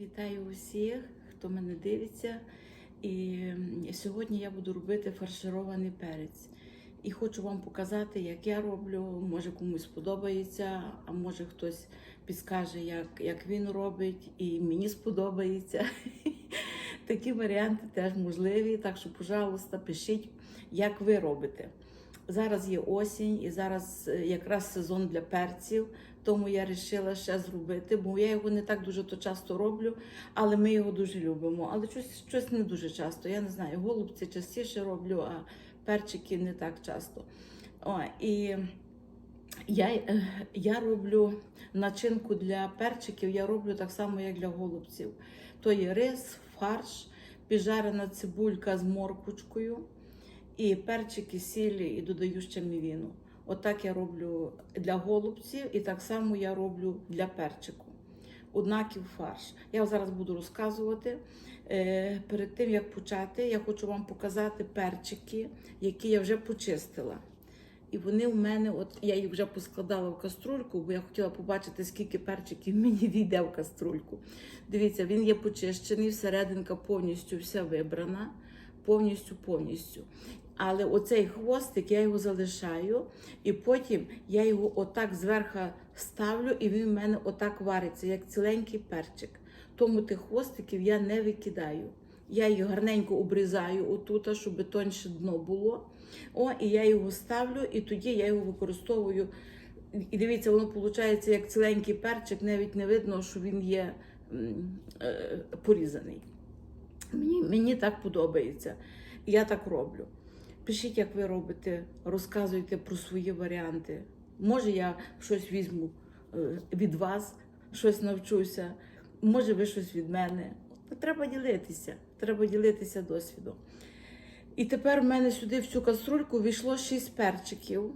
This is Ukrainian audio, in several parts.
Вітаю усіх, хто мене дивиться. І сьогодні я буду робити фарширований перець. І хочу вам показати, як я роблю. Може комусь сподобається, а може хтось підскаже, як, як він робить, і мені сподобається. Такі варіанти теж можливі. Так що, пожалуйста, пишіть, як ви робите. Зараз є осінь, і зараз е, якраз сезон для перців, тому я вирішила ще зробити, бо я його не так дуже то часто роблю, але ми його дуже любимо. Але щось, щось не дуже часто. Я не знаю, голубці частіше роблю, а перчики не так часто. О, і я, я роблю начинку для перчиків, я роблю так само, як для голубців. То є рис, фарш, піджарена цибулька з морквочкою і перчики, сілі, і додаю ще мівіну. Отак я роблю для голубців, і так само я роблю для перчику. Однаків фарш. Я зараз буду розказувати. Е, Перед тим як почати, я хочу вам показати перчики, які я вже почистила. І вони в мене, от я їх вже поскладала в каструльку, бо я хотіла побачити, скільки перчиків мені війде в каструльку. Дивіться, він є почищений, всерединка повністю вся вибрана, повністю, повністю. Але оцей хвостик я його залишаю, і потім я його отак зверху ставлю, і він в мене отак вариться, як ціленький перчик. Тому тих хвостиків я не викидаю. Я їх гарненько обрізаю отут, щоб тоньше дно було. О, і я його ставлю, і тоді я його використовую. І дивіться, воно виходить як ціленький перчик, навіть не видно, що він є е, порізаний. Мені, мені так подобається. Я так роблю. Пишіть, як ви робите, розказуйте про свої варіанти. Може, я щось візьму е, від вас, щось навчуся, може, ви щось від мене. Треба ділитися, треба ділитися досвідом. І тепер в мене сюди в цю каструльку війшло 6 перчиків.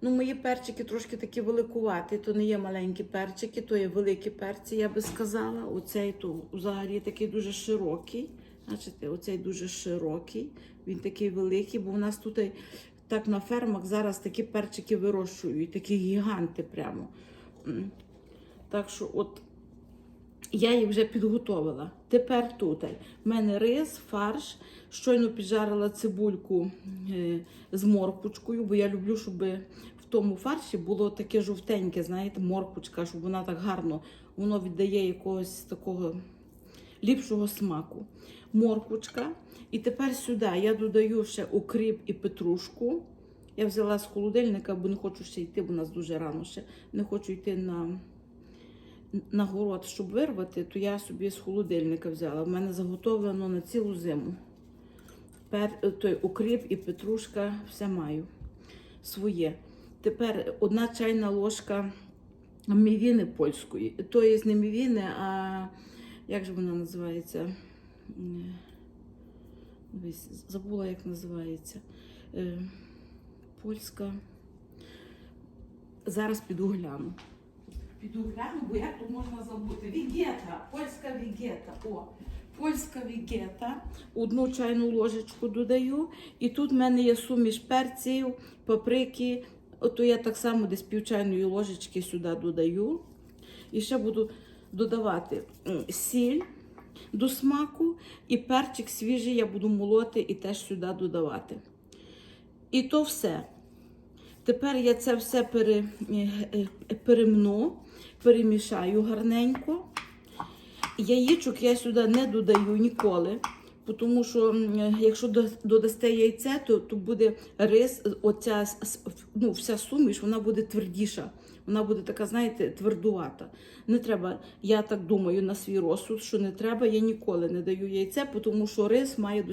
Ну, мої перчики трошки такі великуваті, то не є маленькі перчики, то є великі перці, я би сказала. Оцей то взагалі такий дуже широкий. Бачите, оцей дуже широкий, він такий великий, бо у нас тут так на фермах зараз такі перчики вирощують, такі гіганти прямо. Так що, от я їх вже підготовила. Тепер тут в мене рис, фарш. Щойно піджарила цибульку е, з морквочкою, бо я люблю, щоб в тому фарші було таке жовтеньке, знаєте, морквочка, щоб вона так гарно воно віддає якогось такого ліпшого смаку. Морквочка. І тепер сюди я додаю ще укріп і петрушку. Я взяла з холодильника, бо не хочу ще йти, бо у нас дуже рано ще. Не хочу йти на, на город, щоб вирвати, то я собі з холодильника взяла. У мене заготовлено на цілу зиму. Пер, той укріп і петрушка, все маю своє. Тепер одна чайна ложка мівіни польської. То є не мівіни, а як же вона називається? Дивись, Забула, як називається. Е, Польська. Зараз піду гляну. Піду гляну, бо як тут можна забути? Вігета, польська вігета. О, польська вігета. Одну чайну ложечку додаю. І тут в мене є суміш перців, паприки. Ото я так само десь пів чайної ложечки сюди додаю. І ще буду додавати сіль до смаку, і перчик свіжий я буду молоти і теж сюди додавати. І то все. Тепер я це все пере, е, е, перемну, перемішаю гарненько. Яєчок я сюди не додаю ніколи, тому що якщо додасте яйце, то, то буде рис, оця ну, вся суміш, вона буде твердіша. Вона буде така, знаєте, твердувата. Не треба, я так думаю, на свій розсуд, що не треба, я ніколи не даю яйце, тому що рис має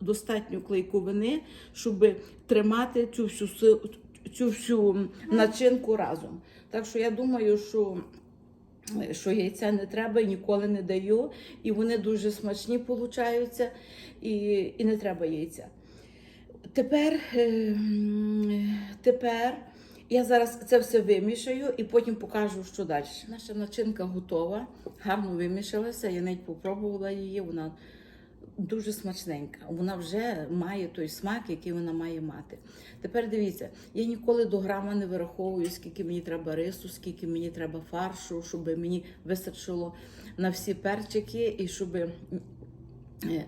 достатньо клейковини, щоб тримати цю всю цю всю начинку разом. Так що я думаю, що, що яйця не треба і ніколи не даю. І вони дуже смачні получаються, і, і не треба яйця. Тепер, е, тепер я зараз це все вимішаю і потім покажу, що далі. Наша начинка готова, гарно вимішалася. Я навіть попробувала її. Вона дуже смачненька. Вона вже має той смак, який вона має мати. Тепер дивіться, я ніколи до грама не вираховую, скільки мені треба рису, скільки мені треба фаршу, щоб мені вистачило на всі перчики і щоб е,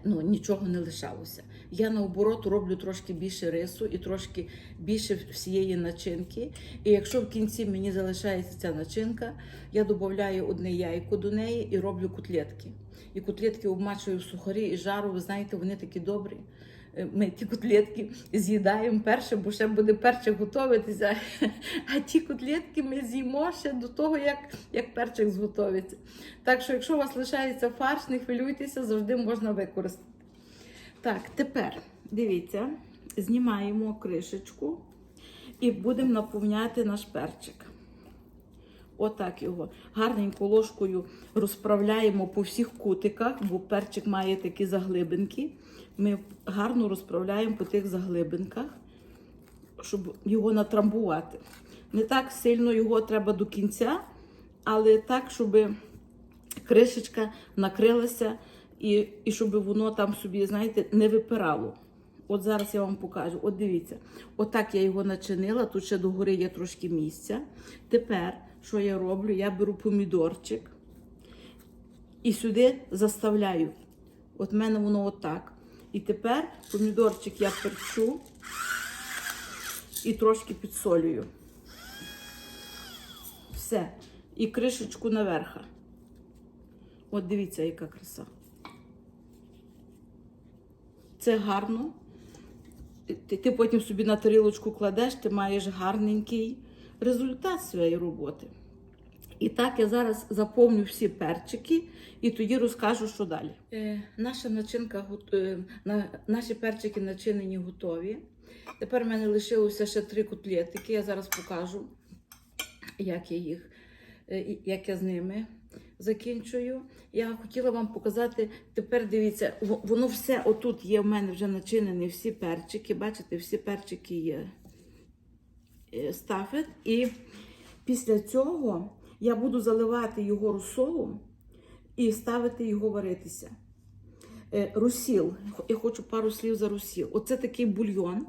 ну, нічого не лишалося. Я наоборот роблю трошки більше рису і трошки більше всієї начинки. І якщо в кінці мені залишається ця начинка, я додаю одне яйко до неї і роблю котлетки. І котлетки обмачую в сухарі і жару. Ви знаєте, вони такі добрі. Е, Ми ті котлетки з'їдаємо перше, бо ще буде перчик готуватися. А ті котлетки ми з'їмо ще до того, як, як перчик зготовиться. Так що, якщо у вас лишається фарш, не хвилюйтеся, завжди можна використати. Так, тепер дивіться, знімаємо кришечку і будемо наповняти наш перчик. Отак його гарненько ложкою розправляємо по всіх кутиках, бо перчик має такі заглибинки. Ми гарно розправляємо по тих заглибинках, щоб його натрамбувати. Не так сильно його треба до кінця, але так, щоб кришечка накрилася і, і щоб воно там собі, знаєте, не випирало. От зараз я вам покажу. От дивіться, отак я його начинила. Тут ще догори є трошки місця. Тепер, що я роблю? Я беру помідорчик і сюди заставляю. От в мене воно отак. І тепер помідорчик я перчу і трошки підсолюю. Все. І кришечку наверха. От дивіться, яка краса. Це гарно. Ти, ти потім собі на тарілочку кладеш, ти маєш гарненький результат своєї роботи. І так я зараз заповню всі перчики і тоді розкажу, що далі. Е, наша начинка, е, на, наші перчики начинені готові. Тепер в мене лишилося ще три котлетики. Я зараз покажу, як я їх, е, як я з ними закінчую. Я хотіла вам показати, тепер дивіться, воно все отут є в мене вже начинені всі перчики. Бачите, всі перчики є е, стафет. І після цього я буду заливати його розсолом і ставити його варитися. Е, Русіл. Я хочу пару слів за русіл. Оце такий бульйон.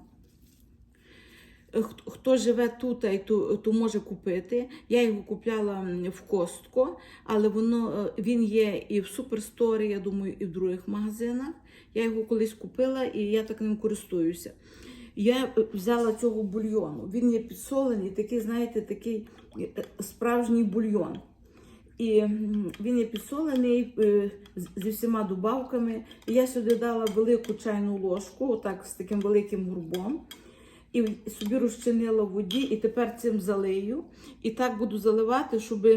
Е, хт- Хто живе тут, то, то може купити. Я його купляла в Костко, але воно, е, він є і в Суперсторі, я думаю, і в других магазинах. Я його колись купила і я так ним користуюся. Я е, взяла цього бульйону. Він є підсолений, такий, знаєте, такий справжній бульйон. І він є підсолений зі всіма добавками. Я сюди дала велику чайну ложку, отак з таким великим горбом. І собі розчинила в воді, і тепер цим залию. І так буду заливати, щоб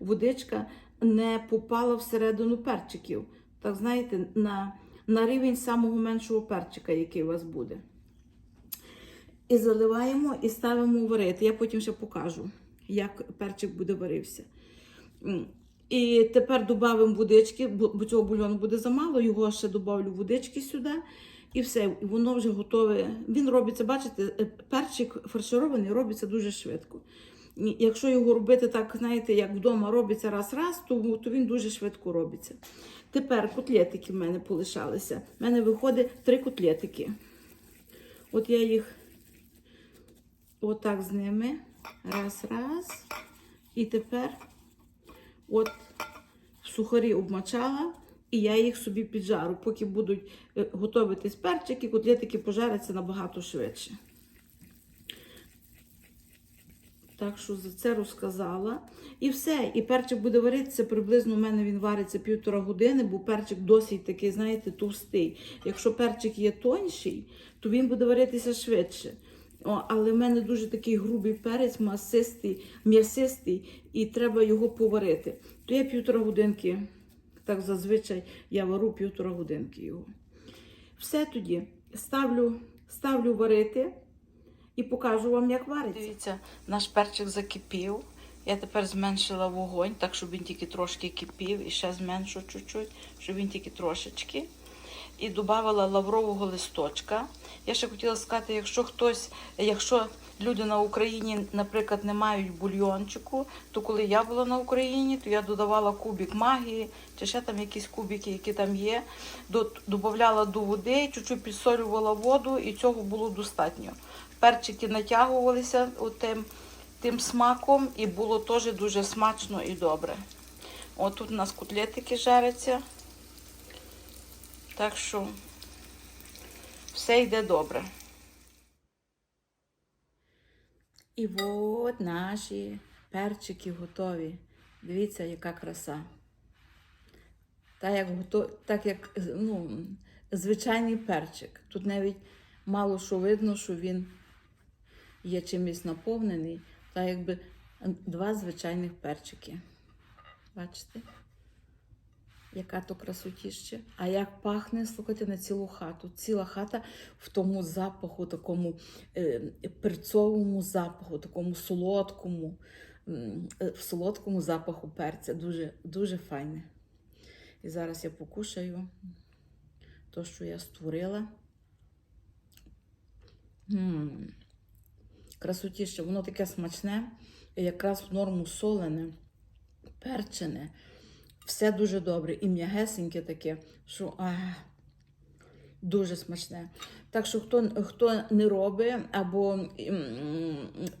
водичка не попала всередину перчиків. Так, знаєте, на, на рівень самого меншого перчика, який у вас буде. І заливаємо і ставимо варити. Я потім ще покажу, як перчик буде варився. І тепер додамо водички, бо цього бульйону буде замало, його ще додавлю водички сюди. І все, і воно вже готове. Він робиться, бачите, е, перчик фарширований робиться дуже швидко. Якщо його робити так, знаєте, як вдома робиться раз-раз, то, то він дуже швидко робиться. Тепер котлетики в мене полишалися. У мене виходить три котлетики. От я їх отак з ними. Раз, раз. І тепер от сухарі обмачала, і я їх собі піджару. Поки будуть е, готуватись перчики, котлетики пожаряться набагато швидше. Так що за це розказала. І все. І перчик буде варитися. Приблизно у мене він вариться півтора години, бо перчик досить такий, знаєте, товстий. Якщо перчик є тонший, то він буде варитися швидше. О, але в мене дуже такий грубий перець, масистий, м'ясистий, і треба його поварити. То я півтора годинки, так зазвичай я вару півтора годинки його. Все тоді ставлю, ставлю варити і покажу вам, як вариться. Дивіться, наш перчик закипів. Я тепер зменшила вогонь, так щоб він тільки трошки кипів, і ще зменшу чуть-чуть, щоб він тільки трошечки. І додавала лаврового листочка. Я ще хотіла сказати, якщо хтось, якщо люди на Україні, наприклад, не мають бульйончику, то коли я була на Україні, то я додавала кубик магії, чи ще там якісь кубики, які там є, до- додавала до води, чуть-чуть підсолювала воду, і цього було достатньо. Перчики натягувалися тим, тим смаком, і було теж дуже смачно і добре. От тут у нас котлетики жаряться. Так що все йде добре. І от наші перчики готові. Дивіться, яка краса. Так як, гото... так як ну, звичайний перчик. Тут навіть мало що видно, що він є чимось наповнений, так якби два звичайних перчики. Бачите? Яка то красотіще. А як пахне, слухайте, на цілу хату. Ціла хата в тому запаху, такому е, перцовому запаху, такому солодкому, е, в солодкому запаху перця. Дуже, дуже файне. І зараз я покушаю то, що я створила. м Красотіще, воно таке смачне, якраз в норму солене, перчене. Все дуже добре. І м'ягесеньке таке, що а, дуже смачне. Так що хто, хто не робить, або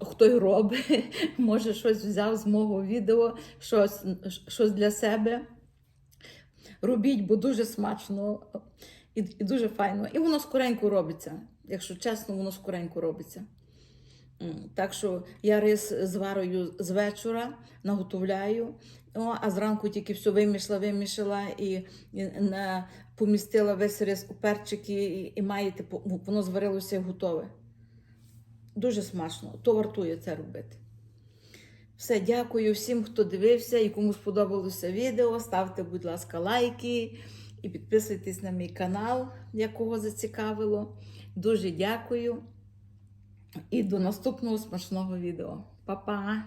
хто й робить, може щось взяв з мого відео, щось, щось для себе. Робіть, бо дуже смачно і, і дуже файно. І воно скоренько робиться. Якщо чесно, воно скоренько робиться. Так що я рис зварою з вечора, наготовляю, о, а зранку тільки все вимішала, вимішала і, і на, помістила весь рис у перчики, і, і маєте, по- воно зварилося готове. Дуже смачно, то вартує це робити. Все, дякую всім, хто дивився і кому сподобалося відео. Ставте, будь ласка, лайки і підписуйтесь на мій канал, якого зацікавило. Дуже дякую. І до наступного смачного відео. Па-па!